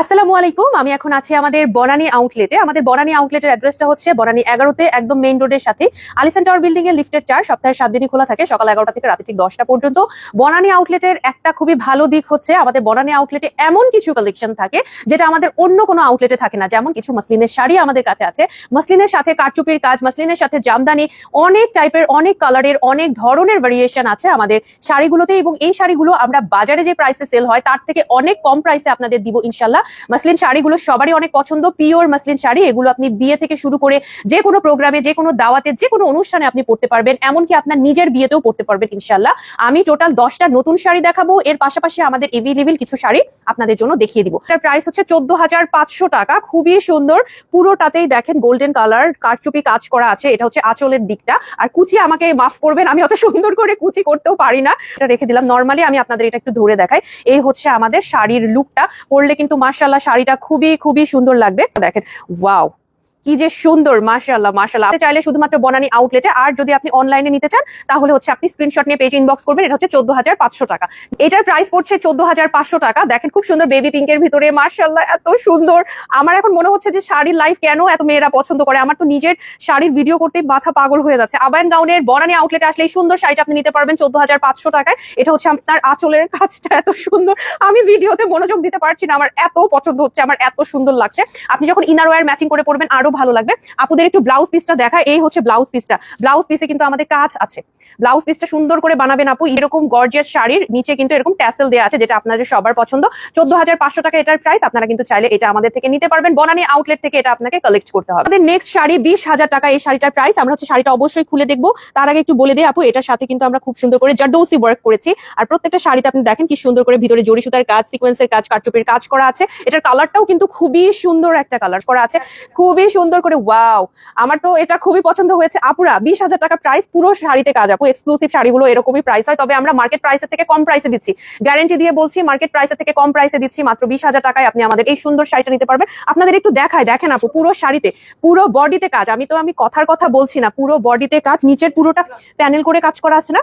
আসসালামু আলাইকুম। আমি এখন আছি আমাদের বনানী আউটলেটে আমাদের বনানী আউটলেটের অ্যাড্রেসটা হচ্ছে বনানী এগারোতে, একদম মেইন রোডের সাথে। আলিসান টাওয়ার বিল্ডিং এর লিফটের চার। সপ্তাহে সাত দিনই খোলা থাকে, সকাল এগারোটা থেকে রাতে ঠিক দশটা পর্যন্ত। বনানী আউটলেটের একটা খুবই ভালো দিক হচ্ছে, আমাদের বনানী আউটলেটে এমন কিছু কালেকশন থাকে, যেটা আমাদের অন্য কোনো আউটলেটে থাকে না। যেমন কিছু মাসলিনের শাড়ি আমাদের কাছে আছে। মাসলিনের সাথে কারচুপির কাজ মাসলিনের সাথে জামদানি, অনেক টাইপের অনেক কালারের অনেক ধরনের ভেরিয়েশন আছে আমাদের শাড়িগুলোতে। এবং এই শাড়িগুলো আমরা বাজারে যে প্রাইসে সেল হয়, তার থেকে অনেক কম প্রাইসে আপনাদের দিব ইনশাল্লাহ। মাসলিন শাড়িগুলো সবারই অনেক পছন্দ, পিওর মাসলিন শাড়ি। এগুলো আপনি বিয়ে থেকে শুরু করে যে কোনো প্রোগ্রামে, যে কোনো দাওয়াতে, যে কোনো অনুষ্ঠানে আপনি পড়তে পারবেন, এমনকি আপনার নিজের বিয়েতেও পড়তে পারবেন ইনশাল্লাহ আমি টোটাল দশটা নতুন শাড়ি দেখাবো। এর পাশাপাশি আমাদের এভেলেবেল কিছু শাড়ি আপনাদের জন্য দেখিয়ে দিব। এটার প্রাইস হচ্ছে চোদ্দ হাজার পাঁচশো টাকা। খুবই সুন্দর। পুরোটাতেই দেখেন গোল্ডেন কালার কারচুপি কাজ করা আছে। এটা হচ্ছে আঁচলের দিকটা। আর কুচি আমাকে মাফ করবেন, আমি অত সুন্দর করে কুচি করতেও পারি না। এটা রেখে দিলাম। নর্মালি আমি আপনাদের এটা একটু ধরে দেখাই। এই হচ্ছে আমাদের শাড়ির লুকটা পরলে কিন্তু মার্শাল্লাহ শাড়িটা খুবই খুবই সুন্দর লাগবে। দেখেন ওয়াও। কি যে সুন্দর, মাশাআল্লাহ আপনি চাইলে শুধুমাত্র বনানী আউটলেটে আর যদি আপনি অনলাইনে নিতে চান, তাহলে হচ্ছে আপনি স্ক্রিনশট নিয়ে পেজ ইনবক্স করবেন, এটা হচ্ছে চোদ্দ হাজার পাঁচশো টাকা। এটার প্রাইস পড়ছে চোদ্দ হাজার পাঁচশো টাকা। দেখেন খুব সুন্দর বেবি পিঙ্কের ভিতরে, মাশাআল্লাহ, এত সুন্দর। আমার এখন মনে হচ্ছে যে শাড়ির লাইফ কেন এত মেয়েরা পছন্দ করে? আমার তো নিজের শাড়ির ভিডিও করতে মাথা পাগল হয়ে যাচ্ছে। আবায়ন গাউনের বনানী আউটলেটে আসলে এই সুন্দর শাড়িটা আপনি নিতে পারবেন চোদ্দ হাজার পাঁচশো টাকায়। এটা হচ্ছে আপনার আঁচলের কাজটা এত সুন্দর। আমি ভিডিওতে মনোযোগ দিতে পারছি না। আমার এত পছন্দ হচ্ছে, আমার এত সুন্দর লাগছে। আপনি যখন ইনার ওয়্যার ম্যাচিং করে পড়বেন আরও ভালো লাগবে। আপুদের একটু ব্লাউজ পিসটা দেখা এই হচ্ছে ব্লাউজ পিসটা ব্লাউজ পিসে কিন্তু আমাদের কাজ আছে। ব্লাউজ পিসটা সুন্দর করে বানাবেন আপু। এরকম গর্জিয়াস শাড়ির নিচে কিন্তু এরকম ট্যাসেল দেওয়া আছে, যেটা আপনাদের সবার পছন্দ। চোদ্দ হাজার পাঁচশো টাকা এটার প্রাইস আপনারা কিন্তু চাইলে এটা আমাদের থেকে নিতে পারবেন। বনানী আউটলেট থেকে এটা আপনাকে কালেক্ট করতে হবে। আমাদের নেক্সট শাড়ি বিশ হাজার টাকা এই শাড়িটার প্রাইস আমরা হচ্ছে শাড়িটা অবশ্যই খুলে দেখব। তার আগে একটু বলে দিই আপু, এটার সাথে কিন্তু আমরা খুব সুন্দর করে জারদৌসি ওয়ার্ক করেছি। আর প্রত্যেকটা শাড়িতে আপনি দেখেন কি সুন্দর করে ভিতরে জড়ি সুতার কাজ সিকোয়েন্সের কাজ কারচুপির কাজ করা আছে। এটার কালারটাও কিন্তু খুবই সুন্দর একটা কালার করা আছে। খুবই সুন্দর করে ওয়াও আমার তো এটা খুবই পছন্দ হয়েছে। আপুরা, বিশ হাজার টাকা প্রাইস পুরো শাড়িতে কাজ আপু এক্সক্লুসিভ শাড়িগুলো এরকমই প্রাইস হয়। তবে আমরা মার্কেট প্রাইসের থেকে কম প্রাইসে দিচ্ছি। গ্যারেন্টি দিয়ে বলছি মার্কেট প্রাইসের থেকে কম প্রাইসে দিচ্ছি। মাত্র বিশ হাজার টাকায় আপনি আমাদের এই সুন্দর শাড়িটা নিতে পারবেন। আপনাদের একটু দেখায় দেখেন আপু, পুরো শাড়িতে, পুরো বডিতে কাজ। আমি তো, আমি কথার কথা বলছি না, পুরো বডিতে কাজ, নিচের পুরোটা প্যানেল করে কাজ করা আছে না?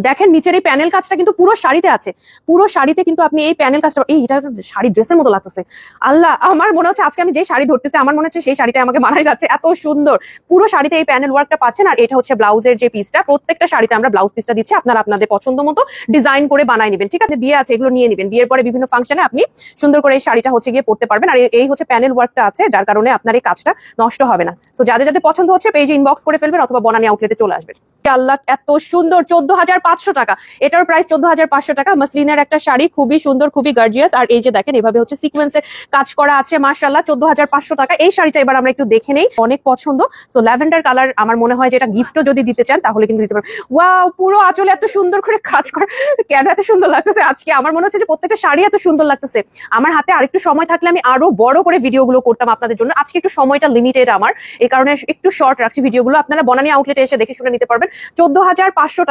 দেখেন নিচের এই প্যানেল কাজটা কিন্তু পুরো শাড়িতে আছে। পুরো শাড়িতে কিন্তু আপনি এই প্যানেল কাজটা, এই এটা শাড়ি ড্রেসের মতো লাগতেছে। আল্লাহ, আমার মনে হচ্ছে আজকে আমি যে শাড়ি ধরতেছি, আমার মনে হচ্ছে সেই শাড়িটা আমাকে মানাই যাচ্ছে। এত সুন্দর। পুরো শাড়িতে এই প্যানেল ওয়ার্কটা পাচ্ছেন আর এটা হচ্ছে ব্লাউজের যে পিসটা প্রত্যেকটা শাড়িতে আমরা ব্লাউজ পিসটা দিচ্ছি। আপনারা আপনাদের পছন্দ মতো ডিজাইন করে বানাই নেবেন। ঠিক আছে, বিয়ে আছে, এগুলো নিয়ে নেবেন। বিয়ের পরে বিভিন্ন ফাংশনে আপনি সুন্দর করে এই শাড়িটা হচ্ছে গিয়ে পড়তে পারবেন। আর এই- হচ্ছে প্যানেল ওয়ার্কটা আছে, যার কারণে আপনার এই কাজটা নষ্ট হবে না। সো যাদের যাদের পছন্দ হচ্ছে পেজে ইনবক্স করে ফেলবেন অথবা বনানি আউটলেটে চলে আসবেন। আল্লাহ, এত সুন্দর, চোদ্দ হাজার পাঁচশো টাকা। এটার প্রাইস চোদ্দ হাজার পাঁচশো টাকা। মাসলিনের একটা শাড়ি, খুবই সুন্দর, খুবই গার্জিয়াস আর এই যে দেখেন, এভাবে হচ্ছে সিকোয়েন্সের কাজ করা আছে মার্শাল্লাহ চোদ্দ হাজার পাঁচশো টাকা। এই শাড়িটা এবার আমরা একটু দেখে নেই। অনেক পছন্দ। সো ল্যাভেন্ডার কালার আমার মনে হয় যে এটা গিফটও যদি দিতে চান, তাহলে কিন্তু দিতে পারেন ওয়াও পুরো আঁচলে এত সুন্দর করে কাজ করা, কেন এত সুন্দর লাগতেছে? আজকে আমার মনে হচ্ছে যে প্রত্যেকটা শাড়ি এত সুন্দর লাগতেছে। আমার হাতে আরেকটু সময় থাকলে আমি আরও বড় করে ভিডিওগুলো করতাম আপনাদের জন্য। আজকে একটু সময়টা লিমিটেড আমার। এই কারণে একটু শর্ট রাখছি ভিডিওগুলো। আপনারা বনানী আউটলেটে এসে দেখে শুনে নিতে পারবেন। চোদ্দ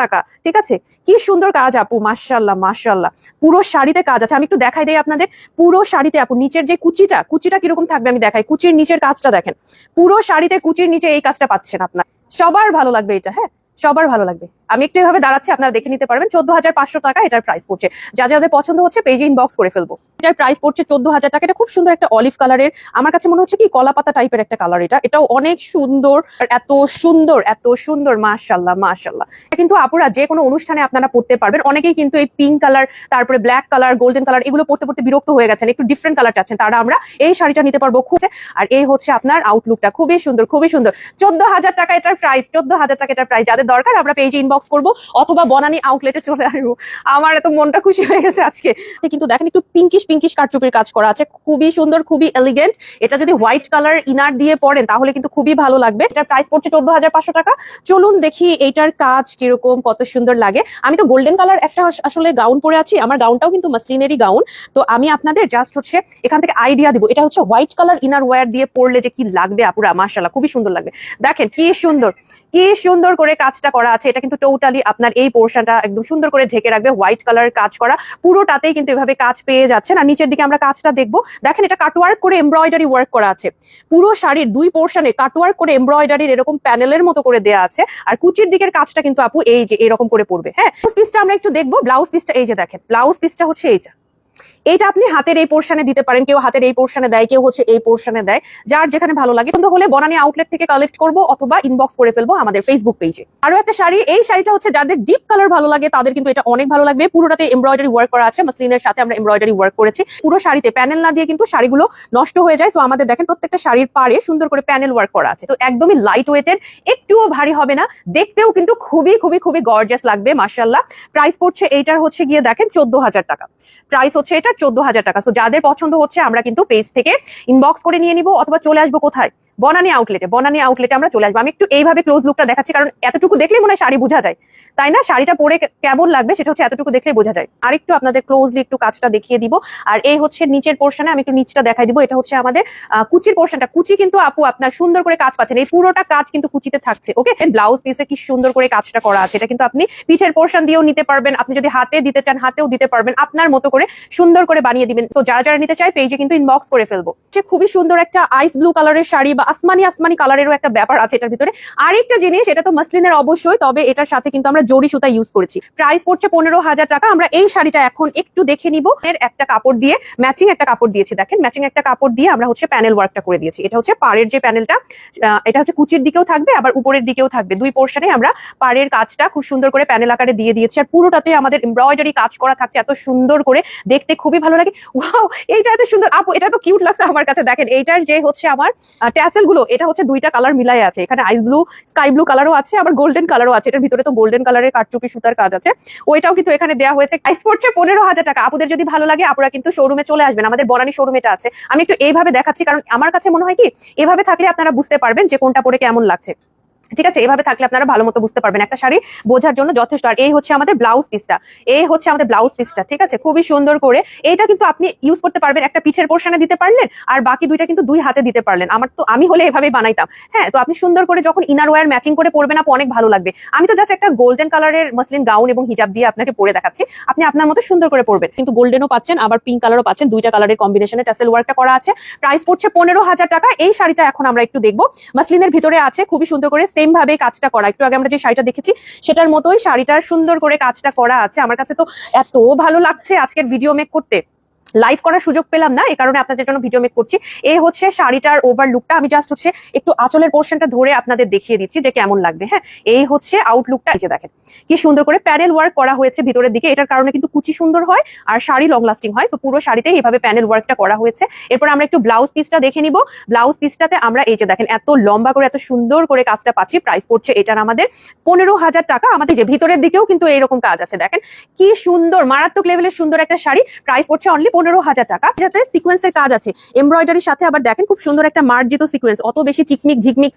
টাকা, ঠিক আছে কি সুন্দর কাজ আপু মার্শাল্লাহ মার্শাল্লাহ পুরো শাড়িতে কাজ আছে। আমি একটু দেখাই দেই আপনাদের। পুরো শাড়িতে আপু, নিচের যে কুচিটা কুচিটা কীরকম থাকবে আমি দেখাই। কুচির নিচের কাজটা দেখেন। পুরো শাড়িতে কুচির নিচে এই কাজটা পাচ্ছেন আপনার। সবার ভালো লাগবে এটা হ্যাঁ? সবার ভালো লাগবে। আমি একটু এভাবে দাঁড়াচ্ছি, আপনারা দেখে নিতে পারবেন। চোদ্দ হাজার পাঁচশো টাকা এটার প্রাইস পড়ছে। যা যাদের পছন্দ হচ্ছে পেজে ইনবক্স করে ফেলব। এটার প্রাইস পড়ছে চোদ্দ হাজার টাকা। এটা খুব সুন্দর একটা অলিভ কালারের আমার কাছে মনে হচ্ছে কি কলা পাতা টাইপের একটা কালার এটা। এটাও অনেক সুন্দর এত সুন্দর এত সুন্দর। মাশাল্লাহ মাশাল্লাহ কিন্তু আপুরা যে কোনো অনুষ্ঠানে আপনারা পড়তে পারবেন। অনেকেই কিন্তু এই পিঙ্ক কালার তারপরে ব্ল্যাক কালার গোল্ডেন কালার এগুলো পড়তে পড়তে বিরক্ত হয়ে গেছেন। একটু ডিফারেন্ট কালার চাচ্ছেন তারা আমরা এই শাড়িটা নিতে পারব খুব। আর এই হচ্ছে আপনার আউটলুকটা খুবই সুন্দর খুবই সুন্দর। চোদ্দ হাজার টাকা এটার প্রাইস চোদ্দ হাজার টাকা এটার প্রাইস যাদের দরকার, আমরা পেজে ইনবক্স করব, অথবা বনানী আউটলেটে চলে আসব। আমার এত মনটা খুশি হয়ে গেছে আজকে। কিন্তু দেখেন, একটু পিঙ্কিশ পিঙ্কিশ কারচুপির কাজ করা আছে। খুবই সুন্দর, খুবই এলিগেন্ট এটা যদি হোয়াইট কালার ইনার দিয়ে পরেন, তাহলে কিন্তু খুবই ভালো লাগবে। এটার প্রাইস পড়ছে চোদ্দ হাজার পাঁচশো টাকা। চলুন দেখি এইটার কাজ কীরকম, কত সুন্দর লাগে। আমি তো গোল্ডেন কালার একটা আসলে গাউন পরে আছি। আমার গাউনটাও কিন্তু মাসলিনেরই গাউন তো আমি আপনাদের জাস্ট হচ্ছে এখান থেকে আইডিয়া দিব। এটা হচ্ছে হোয়াইট কালার ইনার ওয়্যার দিয়ে পরলে যে কি লাগবে আপুরা মাশাল্লাহ খুবই সুন্দর লাগবে। দেখেন, কি সুন্দর কি সুন্দর করে কাজটা করা আছে, এটা কিন্তু টোটালি আপনার এই পোর্শনটা একদম সুন্দর করে ঢেকে রাখবে হোয়াইট কালার কাজ করা। পুরোটাতেই কিন্তু এভাবে কাজ পেয়ে যাচ্ছেন। আর নিচের দিকে আমরা কাজটা দেখব। দেখেন এটা কাটওয়ার্ক করে এমব্রয়ডারি ওয়ার্ক করা আছে। পুরো শাড়ির দুই পোর্শনে কাটওয়ার্ক করে এমব্রয়ডারির এরকম প্যানেলের মতো করে দেয়া আছে। আর কুচির দিকের কাজটা কিন্তু আপু এই যে এরকম করে পড়বে হ্যাঁ? পিসটা আমরা একটু দেখব। ব্লাউজ পিসটা এই যে দেখেন ব্লাউজ পিসটা হচ্ছে এইটা। এইটা আপনি হাতের এই পোর্শনে দিতে পারেন, কেউ হাতের এই পোর্শনে দেয়, কেউ হচ্ছে এই পোর্শনে দেয়, যার যেখানে ভালো লাগে। কিন্তু হলে বনানি আউটলেট থেকে কালেক্ট করব অথবা ইনবক্স করে ফেলব আমাদের ফেসবুক পেজে আরও একটা শাড়ি, এই শাড়িটা হচ্ছে যাদের ডিপ কালার ভালো লাগে, তাদের কিন্তু এটা অনেক ভালো লাগবে। পুরোটাতে এমব্রয়ডারি ওয়ার্ক করা আছে, মাসলিনের সাথে আমরা এমব্রয়ডারি ওয়ার্ক করেছি। পুরো শাড়িতে প্যানেল না দিয়ে কিন্তু শাড়িগুলো নষ্ট হয়ে যায়। সো আমাদের দেখেন প্রত্যেকটা শাড়ির পাড়ে সুন্দর করে প্যানেল ওয়ার্ক করা আছে। তো, একদমই লাইট ওয়েটেড একটুও ভারী হবে না। দেখতেও কিন্তু খুবই খুবই খুবই গর্জাস লাগবে মার্শাল্লাহ প্রাইস পড়ছে, এইটার হচ্ছে গিয়ে দেখেন চোদ্দ হাজার টাকা। প্রাইস হচ্ছে এটা চোদ্দ হাজার টাকা। তো যাদের পছন্দ হচ্ছে, আমরা কিন্তু পেজ থেকে ইনবক্স করে নিয়ে নিব, অথবা চলে আসব কোথায়? বনানী আউটলেটে বনানী আউটলেটে আমরা চলে আসব। আমি একটু এইভাবে ক্লোজ লুকটা দেখাচ্ছি, কারণ এতটুকু দেখলে মনে হয় শাড়ি বোঝা যায়। তাই না? শাড়িটা পরে কেমন লাগবে সেটা হচ্ছে এতটুকু দেখলে বোঝা যায়। আর একটু আপনাদের ক্লোজলি একটু কাজটা দেখিয়ে দিব। আর এই হচ্ছে নিচের পোর্শনে আমি একটু নিচটা দেখাই দিব। এটা হচ্ছে আমাদের কুচির পোর্শনটা কুচি কিন্তু আপু আপনার সুন্দর করে কাজ পাচ্ছেন। এই পুরোটা কাজ কিন্তু কুচিতে থাকছে ওকে ব্লাউজ পিসে কি সুন্দর করে কাজটা করা আছে। এটা কিন্তু আপনি পিঠের পোর্শন দিয়েও নিতে পারবেন। আপনি যদি হাতে দিতে চান, হাতেও দিতে পারবেন। আপনার মতো করে সুন্দর করে বানিয়ে দিবেন। তো যারা যারা নিতে চায় পেজে কিন্তু ইনবক্স করে ফেলব। সে খুবই সুন্দর একটা আইস ব্লু কালারের শাড়ি বা আসমানি আসমানি কালারেরও একটা ব্যাপার আছে এটার ভিতরে। আরেকটা জিনিস এটা তো মাসলিনের অবশ্যই, তবে এটার সাথে কিন্তু আমরা জরি সুতা ইউজ করেছি। প্রাইস পড়ছে পনেরো হাজার টাকা, আমরা এই শাড়িটা এখন একটু দেখে নিব। এর একটা কাপড় দিয়ে ম্যাচিং একটা কাপড় দিয়েছি, দেখেন। ম্যাচিং একটা কাপড় দিয়ে আমরা হচ্ছে প্যানেল ওয়ার্কটা করে দিয়েছি। এটা হচ্ছে পাড়ের যে প্যানেলটা এটা হচ্ছে কুচির দিকেও থাকবে, আবার উপরের দিকেও থাকবে। দুই পোর্শনে আমরা পাড়ের কাজটা খুব সুন্দর করে প্যানেল আকারে দিয়ে দিয়েছি, আর পুরোটাতে আমাদের এমব্রয়ডারি কাজ করা থাকছে, এত সুন্দর করে দেখতে খুবই ভালো লাগে। ওয়াও এইটা এত সুন্দর। আপু, এটা তো কিউট লাগছে আমার কাছে, দেখেন। এইটার যে হচ্ছে আমার ট্যাসেলগুলো, এটা হচ্ছে দুইটা কালার মিলাই আছে। এখানে আইস ব্লু স্কাই ব্লু কালারও আছে, আবার গোল্ডেন কালারও আছে। এটার ভিতরে তো গোল্ডেন কালারের কাটচুপি সুতার কাজ আছে। ওইটাও কিন্তু এখানে দেওয়া হয়েছে। প্রাইস পড়ছে পনেরো হাজার টাকা। আপনাদের যদি ভালো লাগে আপনারা কিন্তু শোরুমে চলে আসবেন। আমাদের বনানী শোরুম এটা আছে। আমি একটু এইভাবে দেখাচ্ছি, কারণ আমার কাছে মনে হয় কি, এভাবে থাকলে আপনারা বুঝতে পারবেন যে কোনটা পরে কেমন লাগছে। ঠিক আছে? এভাবে থাকলে আপনারা ভালো মতো বুঝতে পারবেন একটা শাড়ি বোঝার জন্য যথেষ্ট। আর এই হচ্ছে আমাদের ব্লাউজ পিসটা এই হচ্ছে আমাদের ব্লাউজ পিসটা ঠিক আছে? খুবই সুন্দর করে। এটা কিন্তু আপনি ইউজ করতে পারবেন একটা পিঠের পোর্শনে দিতে পারলেন, আর বাকি দুইটা কিন্তু দুই হাতে দিতে পারলেন। আমার তো, আমি হলে এভাবেই বানাইতাম। হ্যাঁ তো আপনি সুন্দর করে যখন ইনার ওয়্যার ম্যাচিং করে পরবেন, আপু, অনেক ভালো লাগবে। আমি তো জাস্ট একটা গোল্ডেন কালারের মসলিন গাউন এবং হিজাব দিয়ে আপনাকে পরে দেখাচ্ছি। আপনি আপনার মতো সুন্দর করে পরবেন। কিন্তু গোল্ডেনও পাচ্ছেন, আবার পিঙ্ক কালারও পাচ্ছেন। দুইটা কালারের কম্বিনেশনে টাসেল ওয়ার্কটা করা আছে। প্রাইস পড়ছে পনেরো হাজার টাকা। এই শাড়িটা এখন আমরা একটু দেখব। মাসলিনের ভিতরে আছে খুবই সুন্দর করে সেম ভাবে কাজটা করা। একটু আগে আমরা যে শাড়িটা দেখেছি, সেটার মতোই শাড়িটা সুন্দর করে কাজটা করা আছে। আমার কাছে তো এত ভালো লাগছে আজকের ভিডিও মেক করতে। লাইভ করার সুযোগ পেলাম না এই কারণে আপনাদের জন্য ভিডিও মেক করছি। এই হচ্ছে শাড়িটার ওভার লুকটা আমি জাস্ট হচ্ছে একটু আঁচলের পোর্শনটা ধরে আপনাদের দেখিয়ে দিচ্ছি যে কেমন লাগবে হ্যাঁ? এই হচ্ছে আউটলুকটা এই যে দেখেন, কি সুন্দর করে প্যানেল ওয়ার্ক করা হয়েছে ভিতরের দিকে। এটার কারণে কিন্তু কুচি সুন্দর হয় আর শাড়ি লং লাস্টিং হয়। তো পুরো শাড়িতে এইভাবে প্যানেল ওয়ার্কটা করা হয়েছে। এরপর আমরা একটু ব্লাউজ পিসটা দেখে নিব। ব্লাউজ পিসটাতে আমরা এই যে দেখেন, এত লম্বা করে, এত সুন্দর করে কাজটা পাচ্ছি। প্রাইস পড়ছে এটার আমাদের পনেরো হাজার টাকা। আমাদের যে ভিতরের দিকেও কিন্তু এইরকম কাজ আছে। দেখেন, কি সুন্দর, মারাত্মক লেভেলের সুন্দর একটা শাড়ি। প্রাইস পড়ছে অনলি পনেরো হাজার টাকা। এটাতে সিকোয়েন্সের কাজ আছে। এমব্রয়ডারির সাথে আবার দেখেন খুব সুন্দর একটা মার্জিত সিকোয়েন্স অত বেশি চিকমিক, ঝিকমিক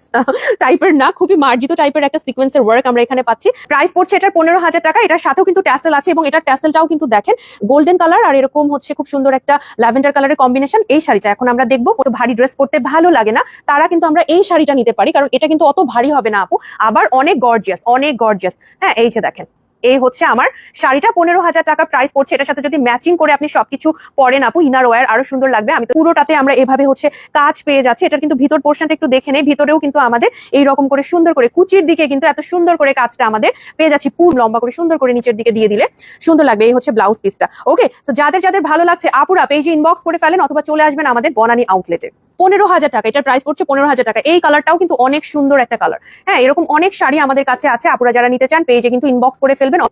টাইপের না, খুবই মার্জিত টাইপের একটা সিকোয়েন্সের ওয়ার্ক আমরা এখানে পাচ্ছি। প্রাইস পড়ছে এটার পনেরো হাজার টাকা। এটার সাথেও কিন্তু ট্যাসেল আছে এবং এটার ট্যাসেলটাও কিন্তু দেখেন গোল্ডেন কালার আর এরকম হচ্ছে খুব সুন্দর একটা ল্যাভেন্ডার কালারের কম্বিনেশন এই শাড়িটা। এখন আমরা দেখব কত ভারী ড্রেস পরতে ভালো লাগে না। তারা কিন্তু আমরা এই শাড়িটা নিতে পারি, কারণ এটা কিন্তু অত ভারী হবে না আপু। আবার অনেক গর্জিয়াস অনেক গর্জিয়াস হ্যাঁ এই যে দেখেন। এই হচ্ছে আমার। শাড়িটা পনেরো হাজার টাকা প্রাইস পড়ছে। এটার সাথে যদি ম্যাচিং করে আপনি সবকিছু পরেন আপু ইনার ওয়্যার আরও সুন্দর লাগবে। আমি তো পুরোটাতে আমরা এভাবে হচ্ছে কাজ পেয়ে যাচ্ছি। এটার কিন্তু ভিতর পোর্শনটা একটু দেখে নেই। ভিতরেও কিন্তু আমাদের এই রকম করে সুন্দর করে কুচির দিকে কিন্তু এত সুন্দর করে কাজটা আমাদের পেয়ে যাচ্ছি। পুর লম্বা করে সুন্দর করে নিচের দিকে দিয়ে দিলে সুন্দর লাগবে। এই হচ্ছে ব্লাউজ পিসটা ওকে তো যাদের যাদের ভালো লাগছে, আপুরা পেজে ইনবক্স করে ফেলেন অথবা চলে আসবেন আমাদের বনানী আউটলেটে পনেরো হাজার টাকা, এটার প্রাইস পড়ছে পনেরো হাজার টাকা। এই কালারটাও কিন্তু অনেক সুন্দর একটা কালার হ্যাঁ এরকম অনেক শাড়ি আমাদের কাছে আছে। আপুরা যারা নিতে চান পেজে কিন্তু ইনবক্স করে ফেলবেন। even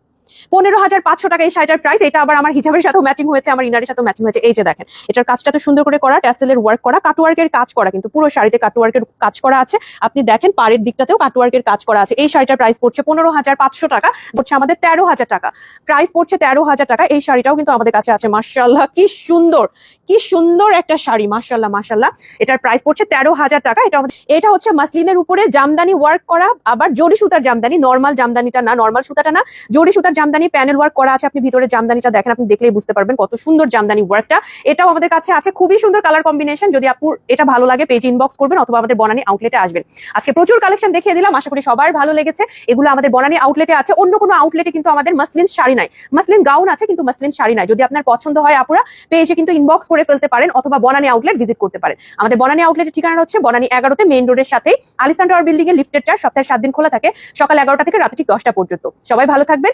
পনেরো হাজার পাঁচশো টাকা এই শাড়িটার প্রাইস এটা আবার আমার হিজাবের সাথেও ম্যাচিং হয়েছে, আমার ইনারের সাথেও ম্যাচিং হয়েছে। এই যে দেখেন, এটার কাজটা তো সুন্দর করে করা ট্যাসেলের ওয়ার্ক করা কাটওয়ার্কের কাজ করা, কিন্তু পুরো শাড়িতে কাটওয়ার্কের কাজ করা আছে। আপনি দেখেন, পাড়ের দিকটাতেও কাটওয়ার্কের কাজ করা আছে। এই শাড়িটার প্রাইস পড়ছে পনেরো হাজার পাঁচশো টাকা, পড়ছে আমাদের তেরো হাজার টাকা। প্রাইস পড়ছে তেরো হাজার টাকা, এই শাড়িটাও কিন্তু আমাদের কাছে আছে। মার্শাল্লাহ কি সুন্দর কি সুন্দর একটা শাড়ি মার্শাল্লাহ মার্শাল্লাহ এটার প্রাইস পড়ছে তেরো হাজার টাকা, এটা এটা হচ্ছে মাসলিনের উপরে জামদানি ওয়ার্ক করা, আবার জরি সুতার জামদানি নর্মাল জামদানিটা না নর্মাল সুতাটা না জরি সুতার জামদানি প্যানেল ওয়ার্ক করা আছে, আপনি ভিতরে জামদানিটা দেখেন, আপনি দেখলেই বুঝতে পারবেন কত সুন্দর জামদানি ওয়ার্কটা। এটাও আমাদের কাছে আছে, খুবই সুন্দর কালার কম্বিনেশন যদি আপুর এটা ভালো লাগে পেজ ইনবক্স করবেন অথবা আমাদের বনানী আউটলেটে আসবেন। আজকে প্রচুর কালেকশন দেখিয়ে দিলাম, আশা করি সবার ভালো লেগেছে। এগুলো আমাদের বনানী আউটলেটে আছে, অন্য কোনো আউটলেটে কিন্তু আমাদের মাসলিন শাড়ি নাই। মাসলিন গাউন আছে, কিন্তু মাসলিন শাড়ি নাই। যদি আপনার পছন্দ হয় আপুরা পেজে কিন্তু ইনবক্স করে ফেলতে পারেন, অথবা বনানী আউটলেট ভিজিট করতে পারেন। আমাদের বনানী আউটলেটের ঠিকানা হচ্ছে বনানী এগারোতে মেইন রোডের সাথে আলিসান টাওয়ার বিল্ডিং এ লিফটের চার, সপ্তাহে সাত দিন খোলা থাকে, সকাল এগারোটা থেকে রাত্রি দশটা পর্যন্ত। সবাই ভালো থাকবেন